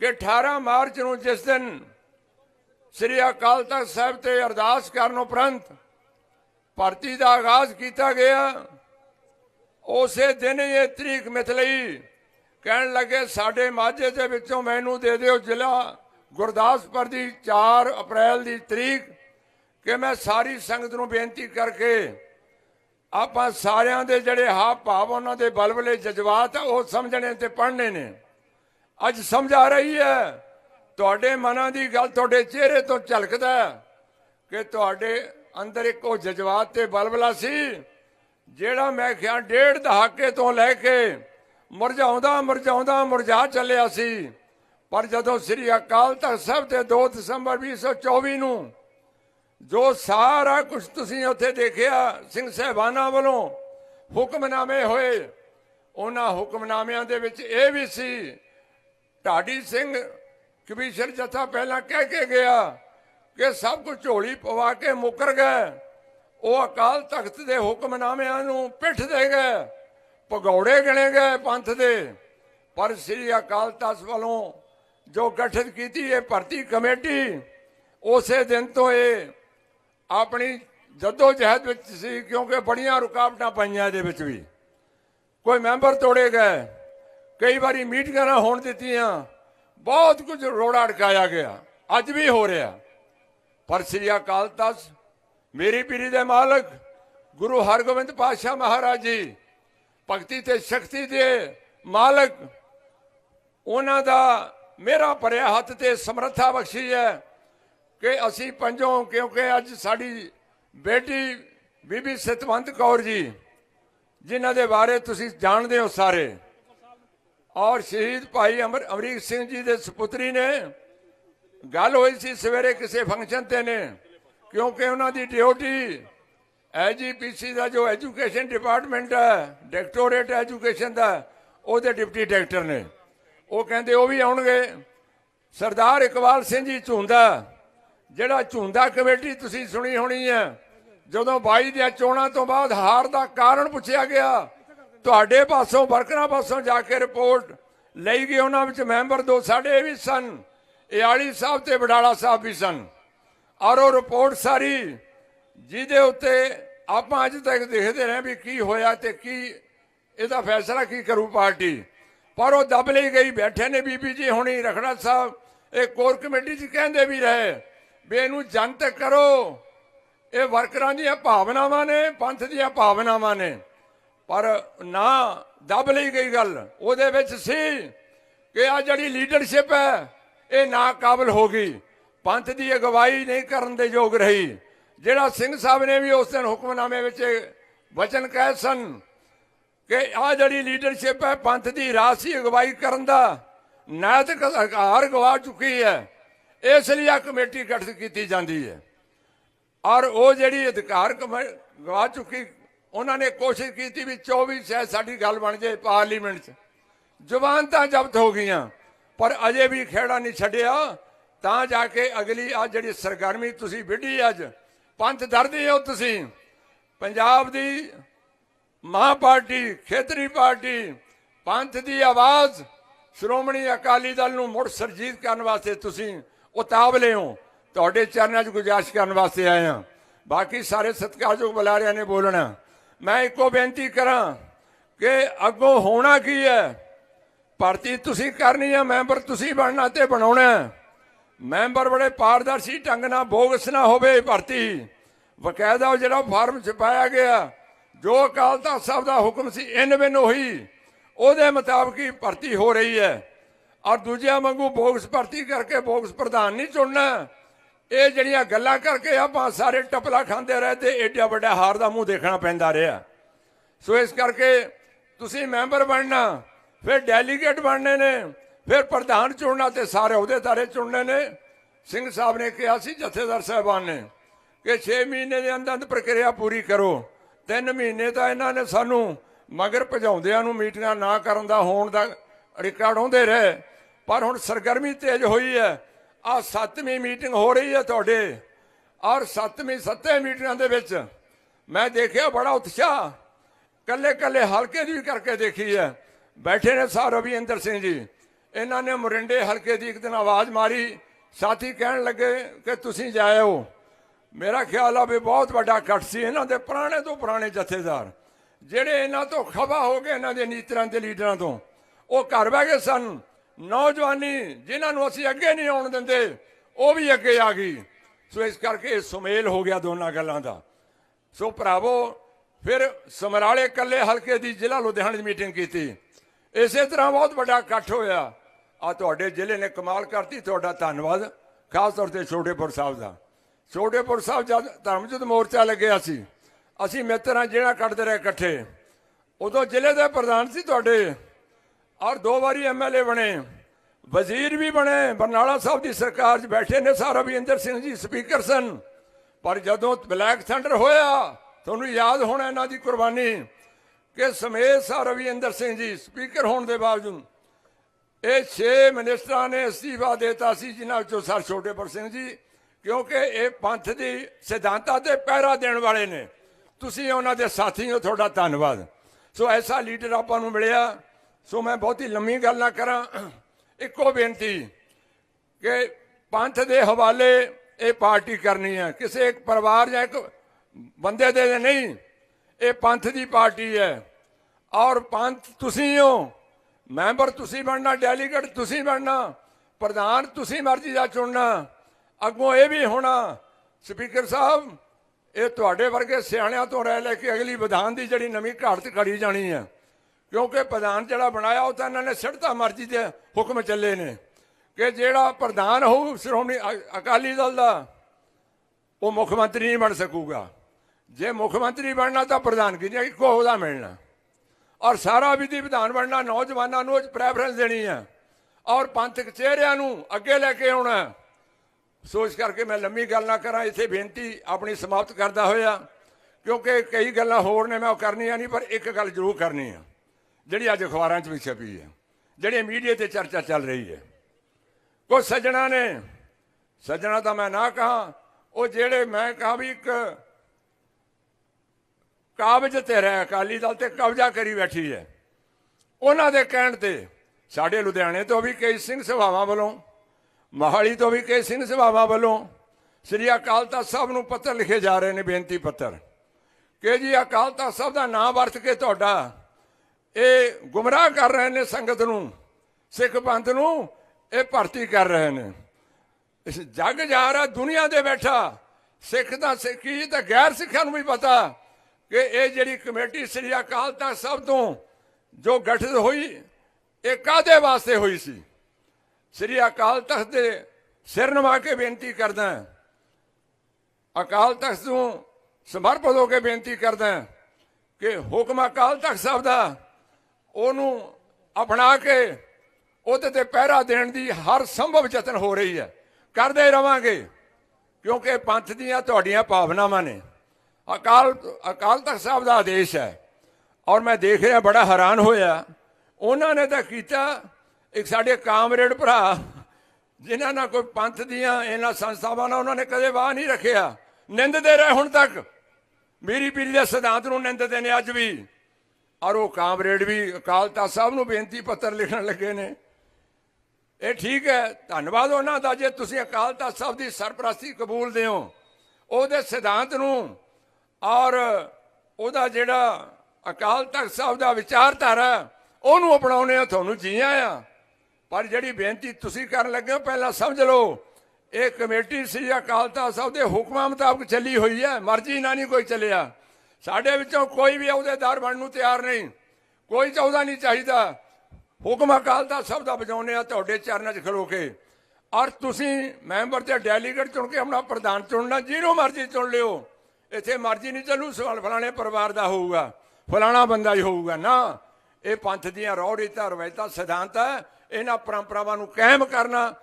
ਕਿ 18 ਮਾਰਚ ਨੂੰ ਜਿਸ ਦਿਨ ਸ੍ਰੀ ਅਕਾਲ ਤਖਤ ਸਾਹਿਬ ਤੇ ਅਰਦਾਸ ਕਰਨ ਉਪਰੰਤ ਭਰਤੀ ਦਾ ਆਗਾਜ਼ ਕੀਤਾ ਗਿਆ, ਉਸੇ ਦਿਨ ਇਹ ਤਰੀਕ ਮਿਥ ਲਈ ਕਹਿਣ ਲੱਗੇ, ਸਾਡੇ ਮਾਝੇ ਦੇ ਵਿੱਚੋਂ ਮੈਨੂੰ ਦੇ ਦਿਓ ਜ਼ਿਲ੍ਹਾ ਗੁਰਦਾਸਪੁਰ ਦੀ 4 ਅਪ੍ਰੈਲ ਦੀ ਤਰੀਕ ਕਿ ਮੈਂ ਸਾਰੀ ਸੰਗਤ ਨੂੰ ਬੇਨਤੀ ਕਰਕੇ ਆਪਾਂ ਸਾਰਿਆਂ ਦੇ ਜਿਹੜੇ ਹਾਵ ਭਾਵ ਉਹਨਾਂ ਦੇ ਬਲਬਲੇ ਜਜ਼ਬਾਤ ਆ, ਉਹ ਸਮਝਣੇ ਤੇ ਪੜ੍ਹਨੇ ਨੇ। ਅੱਜ ਸਮਝ ਆ ਰਹੀ ਹੈ। ਤੁਹਾਡੇ ਮਨਾਂ ਦੀ ਗੱਲ ਤੁਹਾਡੇ ਚਿਹਰੇ ਤੋਂ ਝਲਕਦਾ ਕਿ ਤੁਹਾਡੇ ਅੰਦਰ ਇੱਕ ਉਹ ਜਜ਼ਬਾਤ ਤੇ ਬਲਬਲਾ ਸੀ, ਜਿਹੜਾ ਮੈਂ ਕਿਹਾ ਡੇਢ ਦਹਾਕੇ ਤੋਂ ਲੈ ਕੇ ਮੁਰਝਾਉਂਦਾ ਮੁਰਝਾਉਂਦਾ ਮੁਰਝਾ ਚੱਲਿਆ ਸੀ। ਪਰ ਜਦੋਂ ਸ੍ਰੀ ਅਕਾਲ ਤਖਤ ਸਾਹਿਬ ਤੇ 2 ਦਸੰਬਰ 2024 ਨੂੰ ਜੋ ਸਾਰਾ ਕੁਝ ਤੁਸੀਂ ਉੱਥੇ ਦੇਖਿਆ, ਸਿੰਘ ਸਹਿਬਾਨਾਂ ਵੱਲੋਂ ਹੁਕਮਨਾਮੇ ਹੋਏ, ਉਹਨਾਂ ਹੁਕਮਨਾਮਿਆਂ ਦੇ ਵਿੱਚ ਇਹ ਵੀ ਸੀ ਢਾਡੀ ਸਿੰਘ ਕਮਿਸ਼ਨ ਜਥਾ ਪਹਿਲਾਂ ਕਹਿ ਕੇ ਗਿਆ ਕਿ ਸਭ ਕੁਝ ਝੋਲੀ ਪਵਾ ਕੇ ਮੁਕਰ ਗਏ ਉਹ ਅਕਾਲ ਤਖਤ ਦੇ ਹੁਕਮਨਾਮਿਆਂ ਨੂੰ ਪਿੱਠ ਦੇ ਗਏ, ਭਗੌੜੇ ਗਿਣੇ ਗਏ ਪੰਥ ਦੇ। ਪਰ ਸ੍ਰੀ ਅਕਾਲ ਤਖਤ ਵੱਲੋਂ ਜੋ ਗਠਿਤ ਕੀਤੀ ਇਹ ਭਰਤੀ ਕਮੇਟੀ, ਉਸੇ ਦਿਨ ਤੋਂ ਇਹ ਆਪਣੀ ਜੱਦੋ ਜਹਿਦ ਵਿੱਚ ਸੀ ਕਿਉਂਕਿ ਬੜੀਆਂ ਰੁਕਾਵਟਾਂ ਪਈਆਂ ਇਹਦੇ ਵਿੱਚ ਵੀ। ਕੋਈ ਮੈਂਬਰ ਤੋੜੇ ਗਏ। ਕਈ ਵਾਰੀ ਮੀਟਿੰਗਾਂ ਨਾ ਹੋਣ ਦਿੱਤੀਆਂ। ਬਹੁਤ ਕੁਝ ਰੋੜਾ ਅੜਕਾਇਆ ਗਿਆ। ਅੱਜ ਵੀ ਹੋ ਰਿਹਾ। ਪਰ ਸ੍ਰੀ ਅਕਾਲ ਤਖਤ, ਮੇਰੀ ਪੀਰੀ ਦੇ ਮਾਲਕ, ਗੁਰੂ ਹਰਗੋਬਿੰਦ ਪਾਤਸ਼ਾਹ ਮਹਾਰਾਜ ਜੀ, ਭਗਤੀ ਤੇ ਸ਼ਕਤੀ ਦੇ ਮਾਲਕ, ਉਹਨਾਂ ਦਾ ਮੇਰਾ ਭਰਿਆ ਹੱਥ ਤੇ ਸਮਰੱਥਾ ਬਖਸ਼ੀ ਹੈ ਕਿ ਅਸੀਂ ਪੰਜੋਂ, ਕਿਉਂਕਿ ਅੱਜ ਸਾਡੀ ਬੇਟੀ ਬੀਬੀ ਸਤਵੰਤ ਕੌਰ ਜੀ, ਜਿਨ੍ਹਾਂ ਦੇ ਬਾਰੇ ਤੁਸੀਂ ਜਾਣਦੇ ਹੋ ਸਾਰੇ। ਔਰ ਸ਼ਹੀਦ ਭਾਈ ਅਮਰ, ਅਮਰੀਕ ਸਿੰਘ ਜੀ ਦੇ ਸੁਪੁੱਤਰੀ ਨੇ ਗੱਲ ਹੋਈ ਸੀ ਸਵੇਰੇ ਕਿਸੇ ਫੰਕਸ਼ਨ ਤੇ ਨੇ, ਕਿਉਂਕਿ ਉਹਨਾਂ ਦੀ ਡਿਊਟੀ ਐਜੀਪੀਸੀ ਦਾ ਜੋ ਐਜੂਕੇਸ਼ਨ ਡਿਪਾਰਟਮੈਂਟ ਹੈ, ਡਾਇਰੈਕਟੋਰੇਟ ਐਜੂਕੇਸ਼ਨ ਦਾ, ਉਹਦੇ ਡਿਪਟੀ ਡਾਇਰੈਕਟਰ ਨੇ। ਉਹ ਕਹਿੰਦੇ ਉਹ ਵੀ ਆਉਣਗੇ। ਸਰਦਾਰ ਇਕਬਾਲ ਸਿੰਘ ਜੀ ਝੁੰਦਾ, ਜਿਹੜਾ ਝੁੰਦਾ ਕਮੇਟੀ ਤੁਸੀਂ ਸੁਣੀ ਹੋਣੀ ਹੈ, ਜਦੋਂ 22 ਦੀਆਂ ਚੋਣਾਂ ਤੋਂ ਬਾਅਦ ਹਾਰ ਦਾ ਕਾਰਨ ਪੁੱਛਿਆ ਗਿਆ ਤੁਹਾਡੇ ਪਾਸੋਂ, ਵਰਕਰਾਂ ਪਾਸੋਂ ਜਾ ਕੇ ਰਿਪੋਰਟ ਲਈ ਗਈ। ਉਹਨਾਂ ਵਿੱਚ ਮੈਂਬਰ ਦੋ, ਸਾਡੇ ਵੀ ਸਨ। ਇਆਲੀ ਸਾਹਿਬ ਤੇ ਬਡਾਲਾ ਸਾਹਿਬ ਵੀ ਸਨ। ਔਰ ਉਹ ਰਿਪੋਰਟ ਸਾਰੀ, ਜਿਹਦੇ ਉੱਤੇ ਆਪਾਂ ਅੱਜ ਤੱਕ ਦੇਖਦੇ ਰਹੇ ਵੀ ਕੀ ਹੋਇਆ ਤੇ ਕੀ ਇਹਦਾ ਫੈਸਲਾ ਕੀ ਕਰੂ ਪਾਰਟੀ। ਪਰ ਉਹ ਦਬ ਲਈ ਗਈ, ਬੈਠੇ ਨੇ ਬੀਬੀ ਜੀ ਹੁਣੀ, ਰਖੜਾ ਸਾਹਿਬ। ਇਹ ਕੋਰ ਕਮੇਟੀ 'ਚ ਕਹਿੰਦੇ ਵੀ ਰਹੇ ਵੀ ਇਹਨੂੰ ਜਨਤਕ ਕਰੋ। ਇਹ ਵਰਕਰਾਂ ਦੀਆਂ ਭਾਵਨਾਵਾਂ ਨੇ, ਪੰਥ ਦੀਆਂ ਭਾਵਨਾਵਾਂ ਨੇ। ਪਰ ਨਾ ਦੱਬ ਲਈ ਗਈ ਗੱਲ। ਉਹਦੇ ਵਿੱਚ ਸੀ ਕਿ ਆ ਜਿਹੜੀ ਲੀਡਰਸ਼ਿਪ ਹੈ, ਇਹ ਨਾ ਕਾਬਲ ਹੋ ਗਈ। ਪੰਥ ਦੀ ਅਗਵਾਈ ਨਹੀਂ ਕਰਨ ਦੇ ਯੋਗ ਰਹੀ। ਜਿਹੜਾ ਸਿੰਘ ਸਾਹਿਬ ਨੇ ਵੀ ਉਸ ਦਿਨ ਹੁਕਮਨਾਮੇ ਵਿੱਚ ਵਚਨ ਕਹੇ ਸਨ ਕਿ ਆ ਜਿਹੜੀ ਲੀਡਰਸ਼ਿਪ ਹੈ, ਪੰਥ ਦੀ ਰਾਸੀ ਅਗਵਾਈ ਕਰਨ ਦਾ ਨੈਤਿਕ ਅਧਿਕਾਰ ਗਵਾ ਚੁੱਕੀ ਹੈ। ਇਸ ਲਈ ਆ ਕਮੇਟੀ ਗਠਿਤ ਕੀਤੀ ਜਾਂਦੀ ਹੈ। ਔਰ ਉਹ ਜਿਹੜੀ ਅਧਿਕਾਰ ਕਮੇ- ਗਵਾ ਚੁੱਕੀ ਉਹਨਾਂ ਨੇ ਕੋਸ਼ਿਸ਼ ਕੀਤੀ ਵੀ 24 ਸ਼ਾਇਦ ਸਾਡੀ ਗੱਲ ਬਣ ਜਾਏ ਪਾਰਲੀਮੈਂਟ 'ਚ। ਜ਼ੁਬਾਨ ਤਾਂ ਜ਼ਬਤ ਹੋ ਗਈਆਂ, ਪਰ ਅਜੇ ਵੀ ਖੇੜਾ ਨਹੀਂ ਛੱਡਿਆ। ਤਾਂ ਜਾ ਕੇ ਅਗਲੀ ਆ ਜਿਹੜੀ ਸਰਗਰਮੀ ਤੁਸੀਂ ਵਿੱਢੀ ਅੱਜ, ਪੰਥ ਦਰਦੇ ਹੋ ਤੁਸੀਂ। ਪੰਜਾਬ ਦੀ ਮਹਾ ਪਾਰਟੀ, ਖੇਤਰੀ ਪਾਰਟੀ, ਪੰਥ ਦੀ ਆਵਾਜ਼, ਸ਼੍ਰੋਮਣੀ ਅਕਾਲੀ ਦਲ ਨੂੰ ਮੁੜ ਸਰਜੀਤ ਕਰਨ ਵਾਸਤੇ ਤੁਸੀਂ ਉਤਾਵਲੇ ਹੋ। ਤੁਹਾਡੇ ਚਰਨਾਂ 'ਚ ਗੁਜਾਰਿਸ਼ ਕਰਨ ਵਾਸਤੇ ਆਏ ਹਾਂ। ਬਾਕੀ ਸਾਰੇ ਸਤਿਕਾਰਯੋਗ ਬੁਲਾਰਿਆਂ ਨੇ ਬੋਲਣਾ। ਮੈਂ ਇੱਕੋ ਬੇਨਤੀ ਕਰਾਂ ਕਿ ਅੱਗੋਂ ਹੋਣਾ ਕੀ ਹੈ? ਭਰਤੀ ਤੁਸੀਂ ਕਰਨੀ ਹੈ, ਮੈਂਬਰ ਤੁਸੀਂ ਬਣਨਾ ਤੇ ਬਣਾਉਣਾ ਮੈਂਬਰ ਬੜੇ ਪਾਰਦਰਸ਼ੀ ਢੰਗ ਨਾਲ ਬੋਗਸ ਨਾ ਹੋਵੇ ਭਰਤੀ। ਵਕਾਇਦਾ ਉਹ ਜਿਹੜਾ ਫਾਰਮ ਛਪਾਇਆ ਗਿਆ, ਜੋ ਅਕਾਲ ਤਖਤ ਸਾਹਿਬ ਦਾ ਹੁਕਮ ਸੀ, ਇਨ ਬਿਨ ਹੋਈ ਉਹਦੇ ਮੁਤਾਬਕ ਹੀ ਭਰਤੀ ਹੋ ਰਹੀ ਹੈ। ਔਰ ਦੂਜਿਆਂ ਵਾਂਗੂ ਬੋਗਸ ਭਰਤੀ ਕਰਕੇ ਬੋਗਸ ਪ੍ਰਧਾਨ ਨਹੀਂ ਚੁਣਨਾ। ਇਹ ਜਿਹੜੀਆਂ ਗੱਲਾਂ ਕਰਕੇ ਆਪਾਂ ਸਾਰੇ ਟਪਲਾ ਖਾਂਦੇ ਰਹੇ ਤੇ ਏਡਾ ਵੱਡਾ ਹਾਰ ਦਾ ਮੂੰਹ ਦੇਖਣਾ ਪੈਂਦਾ ਰਿਹਾ। ਸੋ ਇਸ ਕਰਕੇ ਤੁਸੀਂ ਮੈਂਬਰ ਬਣਨਾ, ਫਿਰ ਡੈਲੀਗੇਟ ਬਣਨੇ ਨੇ, ਫਿਰ ਪ੍ਰਧਾਨ ਚੁਣਨਾ ਤੇ ਸਾਰੇ ਅਹੁਦੇਦਾਰੇ ਚੁਣਨੇ ਨੇ। ਸਿੰਘ ਸਾਹਿਬ ਨੇ ਕਿਹਾ ਸੀ, ਜਥੇਦਾਰ ਸਾਹਿਬਾਨ ਨੇ, ਕਿ 6 ਮਹੀਨੇ ਦੇ ਅੰਦਰ ਅੰਦਰ ਪ੍ਰਕਿਰਿਆ ਪੂਰੀ ਕਰੋ। 3 ਮਹੀਨੇ ਤਾਂ ਇਹਨਾਂ ਨੇ ਸਾਨੂੰ ਮਗਰ ਭਜਾਉਂਦਿਆਂ ਨੂੰ ਮੀਟਿੰਗਾਂ ਨਾ ਕਰਨ ਦਾ ਹੋਣ ਦਾ ਰਿਕਾਰਡ ਹੁੰਦੇ ਰਹੇ, ਪਰ ਹੁਣ ਸਰਗਰਮੀ ਤੇਜ਼ ਹੋਈ ਹੈ। ਆ ਸੱਤਵੀਂ ਮੀਟਿੰਗ ਹੋ ਰਹੀ ਹੈ ਤੁਹਾਡੇ। ਔਰ ਸੱਤਵੀਂ ਸੱਤੇ ਮੀਟਿੰਗਾਂ ਦੇ ਵਿੱਚ ਮੈਂ ਦੇਖਿਆ ਬੜਾ ਉਤਸ਼ਾਹ। ਕੱਲੇ ਕੱਲੇ ਹਲਕੇ ਦੀ ਵੀ ਕਰਕੇ ਦੇਖੀ ਹੈ। ਬੈਠੇ ਨੇ ਸਰ ਰਵਿੰਦਰ ਸਿੰਘ ਜੀ। ਇਹਨਾਂ ਨੇ ਮਰਿੰਡੇ ਹਲਕੇ ਦੀ ਇੱਕ ਦਿਨ ਆਵਾਜ਼ ਮਾਰੀ। ਸਾਥੀ ਕਹਿਣ ਲੱਗੇ ਕਿ ਤੁਸੀਂ ਜਾਇਓ। ਮੇਰਾ ਖਿਆਲ ਆ ਵੀ ਬਹੁਤ ਵੱਡਾ ਕੱਟ ਸੀ ਇਹਨਾਂ ਦੇ ਪੁਰਾਣੇ ਤੋਂ ਪੁਰਾਣੇ ਜਥੇਦਾਰ। ਜਿਹੜੇ ਇਹਨਾਂ ਤੋਂ ਖਫਾ ਹੋ ਗਏ ਇਹਨਾਂ ਦੇ ਨੀਤਰਾਂ ਦੇ ਲੀਡਰਾਂ ਤੋਂ। ਉਹ ਘਰ ਬਹਿ ਗਏ ਸਨ। ਨੌਜਵਾਨੀ, ਜਿਨ੍ਹਾਂ ਨੂੰ ਅਸੀਂ ਅੱਗੇ ਨਹੀਂ ਆਉਣ ਦਿੰਦੇ, ਉਹ ਵੀ ਅੱਗੇ ਆ ਗਈ। ਸੋ ਇਸ ਕਰਕੇ ਸੁਮੇਲ ਹੋ ਗਿਆ ਦੋਨਾਂ ਗੱਲਾਂ ਦਾ। ਸੋ ਭਰਾਵੋ, ਫਿਰ ਸਮਰਾਲੇ ਕੱਲੇ ਹਲਕੇ ਦੀ ਜ਼ਿਲ੍ਹਾ ਲੁਧਿਆਣਾ ਦੀ ਮੀਟਿੰਗ ਕੀਤੀ। ਇਸੇ ਤਰ੍ਹਾਂ ਬਹੁਤ ਵੱਡਾ ਇਕੱਠ ਹੋਇਆ। ਆ ਤੁਹਾਡੇ ਜ਼ਿਲ੍ਹੇ ਨੇ ਕਮਾਲ ਕਰਤੀ, ਤੁਹਾਡਾ ਧੰਨਵਾਦ, ਖਾਸ ਤੌਰ ਤੇ ਛੋਟੇਪੁਰ ਸਾਹਿਬ ਦਾ। ਛੋਟੇਪੁਰ ਸਾਹਿਬ ਜਦ ਧਰਮਜੋਤ ਮੋਰਚਾ ਲੱਗਿਆ ਸੀ, ਅਸੀਂ ਮਿੱਤਰਾਂ ਜਿਹੜਾ ਕੱਢਦੇ ਰਹੇ ਇਕੱਠੇ। ਉਦੋਂ ਜ਼ਿਲ੍ਹੇ ਦੇ ਪ੍ਰਧਾਨ ਸੀ ਤੁਹਾਡੇ। ਔਰ ਦੋ ਵਾਰੀ ਐਮਐਲਏ ਬਣੇ, ਵਜ਼ੀਰ ਵੀ ਬਣੇ, ਬਰਨਾਲਾ ਸਾਹਿਬ ਦੀ ਸਰਕਾਰ 'ਚ ਬੈਠੇ ਨੇ ਸਰ ਰਵਿੰਦਰ ਸਿੰਘ ਜੀ ਸਪੀਕਰ ਸਨ। ਪਰ ਜਦੋਂ ਬਲੈਕ ਥੰਡਰ ਹੋਇਆ, ਤੁਹਾਨੂੰ ਯਾਦ ਹੋਣਾ ਇਹਨਾਂ ਦੀ ਕੁਰਬਾਨੀ ਕਿ ਸਮੇਤ ਸਰ ਰਵਿੰਦਰ ਸਿੰਘ ਜੀ ਸਪੀਕਰ ਹੋਣ ਦੇ ਬਾਵਜੂਦ ਇਹ 6 ਮਿਨਿਸਟਰਾਂ ਨੇ ਅਸਤੀਫਾ ਦਿੱਤਾ ਸੀ, ਜਿਨ੍ਹਾਂ ਵਿੱਚੋਂ ਸਰ ਛੋਟੇਪੁਰ ਸਿੰਘ ਜੀ, ਕਿਉਂਕਿ ਇਹ ਪੰਥ ਦੀ ਸਿਧਾਂਤਾਂ ਤੇ ਪਹਿਰਾ ਦੇਣ ਵਾਲੇ ਨੇ। ਤੁਸੀਂ ਉਹਨਾਂ ਦੇ ਸਾਥੀ ਹੋ, ਤੁਹਾਡਾ ਧੰਨਵਾਦ। ਸੋ ਐਸਾ ਲੀਡਰ ਆਪਾਂ ਨੂੰ ਮਿਲਿਆ। ਸੋ ਮੈਂ ਬਹੁਤੀ ਲੰਮੀ ਗੱਲ ਨਾ ਕਰਾਂ। ਇੱਕੋ ਬੇਨਤੀ ਕਿ ਪੰਥ ਦੇ ਹਵਾਲੇ ਇਹ ਪਾਰਟੀ ਕਰਨੀ ਹੈ। ਕਿਸੇ ਇੱਕ ਪਰਿਵਾਰ ਜਾਂ ਇੱਕ ਬੰਦੇ ਦੇ ਨਹੀਂ, ਇਹ ਪੰਥ ਦੀ ਪਾਰਟੀ ਹੈ। ਔਰ ਪੰਥ ਤੁਸੀਂ ਹੋ, ਮੈਂਬਰ ਤੁਸੀਂ ਬਣਨਾ, ਡੈਲੀਗੇਟ ਤੁਸੀਂ ਬਣਨਾ, ਪ੍ਰਧਾਨ ਤੁਸੀਂ ਮਰਜ਼ੀ ਦਾ ਚੁਣਨਾ। ਅੱਗੋਂ ਇਹ ਵੀ ਹੋਣਾ, ਸਪੀਕਰ ਸਾਹਿਬ, ਇਹ ਤੁਹਾਡੇ ਵਰਗੇ ਸਿਆਣਿਆਂ ਤੋਂ ਰਹਿ ਲੈ ਕੇ ਅਗਲੀ ਵਿਧਾਨ ਦੀ ਜਿਹੜੀ ਨਵੀਂ ਘਾਟ ਤੇ ਖੜੀ ਜਾਣੀ ਹੈ। ਕਿਉਂਕਿ ਪ੍ਰਧਾਨ ਜਿਹੜਾ ਬਣਾਇਆ ਉਹ ਤਾਂ ਇਹਨਾਂ ਨੇ ਸਿੱਧਾ ਮਰਜ਼ੀ ਦੇ ਹੁਕਮ ਚੱਲੇ ਨੇ ਕਿ ਜਿਹੜਾ ਪ੍ਰਧਾਨ ਹੋਊ ਸ਼੍ਰੋਮਣੀ ਅ- ਅਕਾਲੀ ਦਲ ਦਾ, ਉਹ ਮੁੱਖ ਮੰਤਰੀ ਨਹੀਂ ਬਣ ਸਕੂਗਾ। ਜੇ ਮੁੱਖ ਮੰਤਰੀ ਬਣਨਾ ਤਾਂ ਪ੍ਰਧਾਨਗੀ ਨਹੀਂ ਇੱਕੋ ਉਹਦਾ ਮਿਲਣਾ। ਔਰ ਸਾਰਾ ਵਿਧੀ ਵਿਧਾਨ ਬਣਨਾ, ਨੌਜਵਾਨਾਂ ਨੂੰ ਪ੍ਰੈਫਰੈਂਸ ਦੇਣੀ ਹੈ ਔਰ ਪੰਥਕ ਚਿਹਰਿਆਂ ਨੂੰ ਅੱਗੇ ਲੈ ਕੇ ਆਉਣਾ। ਹੈ। ਸੋਚ ਕਰਕੇ ਮੈਂ ਲੰਮੀ ਗੱਲ ਨਾ ਕਰਾਂ, ਇੱਥੇ ਬੇਨਤੀ ਆਪਣੀ ਸਮਾਪਤ ਕਰਦਾ ਹੋਇਆ। ਕਿਉਂਕਿ ਕਈ ਗੱਲਾਂ ਹੋਰ ਨੇ, ਮੈਂ ਉਹ ਕਰਨੀਆਂ ਨਹੀਂ, ਪਰ ਇੱਕ ਗੱਲ ਜ਼ਰੂਰ ਕਰਨੀ ਆ। ਜਿਹੜੀ ਅੱਜ ਅਖਬਾਰਾਂ 'ਚ ਵੀ ਛਪੀ ਹੈ, ਜਿਹੜੀ ਮੀਡੀਆ ਤੇ ਚਰਚਾ ਚੱਲ ਰਹੀ ਹੈ। ਕੁਝ ਸੱਜਣਾ ਨੇ, ਸੱਜਣਾ ਤਾਂ ਮੈਂ ਨਾ ਕਹਾ, ਉਹ ਜਿਹੜੇ ਮੈਂ ਕਹਾ ਵੀ ਇੱਕ ਕਾਬਜ ਤੇ ਰਹਿ, ਅਕਾਲੀ ਦਲ ਤੇ ਕਬਜ਼ਾ ਕਰੀ ਬੈਠੀ ਹੈ। ਉਹਨਾਂ ਦੇ ਕਹਿਣ ਤੇ ਸਾਡੇ ਲੁਧਿਆਣੇ ਤੋਂ ਵੀ ਕਈ ਸਿੰਘ ਸਭਾਵਾਂ ਵੱਲੋਂ, ਮੋਹਾਲੀ ਤੋਂ ਵੀ ਕਈ ਸਿੰਘ ਸਭਾਵਾਂ ਵੱਲੋਂ ਸ੍ਰੀ ਅਕਾਲ ਤਖਤ ਸਾਹਿਬ ਨੂੰ ਪੱਤਰ ਲਿਖੇ ਜਾ ਰਹੇ ਨੇ, ਬੇਨਤੀ ਪੱਤਰ, ਕਿ ਜੀ ਅਕਾਲ ਤਖਤ ਸਾਹਿਬ ਦਾ ਨਾਮ ਵਰਤ ਕੇ ਤੁਹਾਡਾ ਇਹ ਗੁੰਮਰਾਹ ਕਰ ਰਹੇ ਨੇ ਸੰਗਤ ਨੂੰ, ਸਿੱਖ ਪੰਥ ਨੂੰ, ਇਹ ਭਰਤੀ ਕਰ ਰਹੇ ਨੇ। ਇਸ ਜੱਗ ਜਾ ਰਿਹਾ, ਦੁਨੀਆ ਦੇ ਬੈਠਾ। ਸਿੱਖ ਦਾ ਸਿੱਖੀ ਤਾਂ ਗੈਰ ਸਿੱਖਾਂ ਨੂੰ ਵੀ ਪਤਾ ਕਿ ਇਹ ਜਿਹੜੀ ਕਮੇਟੀ ਸ੍ਰੀ ਅਕਾਲ ਤਖਤ ਸਾਹਿਬ ਤੋਂ ਜੋ ਗਠਿਤ ਹੋਈ, ਇਹ ਕਾਦੇ ਵਾਸਤੇ ਹੋਈ ਸੀ? ਸ੍ਰੀ ਅਕਾਲ ਤਖਤ ਦੇ ਸਿਰ ਨਵਾ ਕੇ ਬੇਨਤੀ ਕਰਦਾ ਅਕਾਲ ਤਖਤ ਨੂੰ ਸਮਰਪਿਤ ਹੋ ਕੇ ਬੇਨਤੀ ਕਰਦਾ ਕਿ ਹੁਕਮ ਅਕਾਲ ਤਖਤ ਸਾਹਿਬ ਦਾ ਉਹਨੂੰ ਅਪਣਾ ਕੇ ਉਹਦੇ ਤੇ ਪਹਿਰਾ ਦੇਣ ਦੀ ਹਰ ਸੰਭਵ ਯਤਨ ਹੋ ਰਹੀ ਹੈ। ਕਰਦੇ ਰਵਾਂਗੇ, ਕਿਉਂਕਿ ਪੰਥ ਦੀਆਂ ਤੁਹਾਡੀਆਂ ਭਾਵਨਾਵਾਂ ਨੇ। ਅਕਾਲ ਅਕਾਲ ਤਖਤ ਸਾਹਿਬ ਦਾ ਆਦੇਸ਼ ਹੈ, ਔਰ ਮੈਂ ਦੇਖ ਰਿਹਾ ਬੜਾ ਹੈਰਾਨ ਹੋਇਆ। ਉਹਨਾਂ ਨੇ ਤਾਂ ਕੀਤਾ, ਇੱਕ ਸਾਡੇ ਕਾਮਰੇਡ ਭਰਾ, ਜਿਨ੍ਹਾਂ ਨਾਲ ਕੋਈ ਪੰਥ ਦੀਆਂ ਇਹਨਾਂ ਸੰਸਥਾਵਾਂ ਨਾਲ ਉਹਨਾਂ ਨੇ ਕਦੇ ਵਾਹ ਨਹੀਂ ਰੱਖਿਆ। ਨਿੰਦਦੇ ਰਹੇ ਹੁਣ ਤੱਕ। ਮੇਰੀ ਪੀਰੀ ਦੇ ਸਿਧਾਂਤ ਨੂੰ ਨਿੰਦਦੇ ਨੇ ਅੱਜ ਵੀ। ਔਰ ਉਹ ਕਾਮਰੇਡ ਵੀ ਅਕਾਲ ਤਖਤ ਸਾਹਿਬ ਨੂੰ ਬੇਨਤੀ ਪੱਤਰ ਲਿਖਣ ਲੱਗੇ ਨੇ। ਇਹ ਠੀਕ ਹੈ, ਧੰਨਵਾਦ ਉਹਨਾਂ ਦਾ ਜੇ ਤੁਸੀਂ ਅਕਾਲ ਤਖਤ ਸਾਹਿਬ ਦੀ ਸਰਪ੍ਰਸਤੀ ਕਬੂਲਦੇ ਹੋ ਉਹਦੇ ਸਿਧਾਂਤ ਨੂੰ ਔਰ ਉਹਦਾ ਜਿਹੜਾ ਅਕਾਲ ਤਖਤ ਸਾਹਿਬ ਦਾ ਵਿਚਾਰਧਾਰਾ, ਉਹਨੂੰ ਅਪਣਾਉਣੇ ਆ ਤੁਹਾਨੂੰ ਜੀਆਂ ਆ ਪਰ ਜਿਹੜੀ ਬੇਨਤੀ ਤੁਸੀਂ ਕਰਨ ਲੱਗੇ ਹੋ, ਪਹਿਲਾਂ ਸਮਝ ਲਓ, ਇਹ ਕਮੇਟੀ ਸੀ, ਅਕਾਲ ਤਖਤ ਸਾਹਿਬ ਦੇ ਹੁਕਮਾਂ ਮੁਤਾਬਕ ਚੱਲੀ ਹੋਈ ਹੈ, ਮਰਜ਼ੀ ਨਾਲ ਨਹੀਂ ਕੋਈ ਚੱਲਿਆ। ਸਾਡੇ ਵਿੱਚੋਂ ਕੋਈ ਵੀ ਅਹੁਦੇਦਾਰ ਬਣਨ ਨੂੰ ਤਿਆਰ ਨਹੀਂ। ਕੋਈ ਚਾਹੁੰਦਾ ਨਹੀਂ ਚਾਹੀਦਾ। ਹੁਕਮ ਅਕਾਲ ਦਾ ਸਭ ਦਾ ਵਜਾਉਣੇ ਆ ਤੁਹਾਡੇ ਚਰਨਾਂ 'ਚ ਖਲੋ ਕੇ। ਔਰ ਤੁਸੀਂ ਮੈਂਬਰ ਤੇ ਡੈਲੀਗੇਟ ਚੁਣ ਕੇ ਆਪਣਾ ਪ੍ਰਧਾਨ ਚੁਣਨਾ, ਜਿਹਨੂੰ ਮਰਜ਼ੀ ਚੁਣ ਲਿਓ। ਇੱਥੇ ਮਰਜ਼ੀ ਨਹੀਂ ਚੱਲੂ, ਸਵਾਲ ਫਲਾਣੇ ਪਰਿਵਾਰ ਦਾ ਹੋਊਗਾ। ਫਲਾਣਾ ਬੰਦਾ ਹੀ ਹੋਊਗਾ ਨਾ। ਇਹ ਪੰਥ ਦੀਆਂ ਰੌੜ ਰੀਤਾਂ ਰਵਾਇਤਾਂ, ਸਿਧਾਂਤ ਹੈ ਇਹਨਾਂ ਪਰੰਪਰਾਵਾਂ ਨੂੰ ਕਾਇਮ ਕਰਨਾ।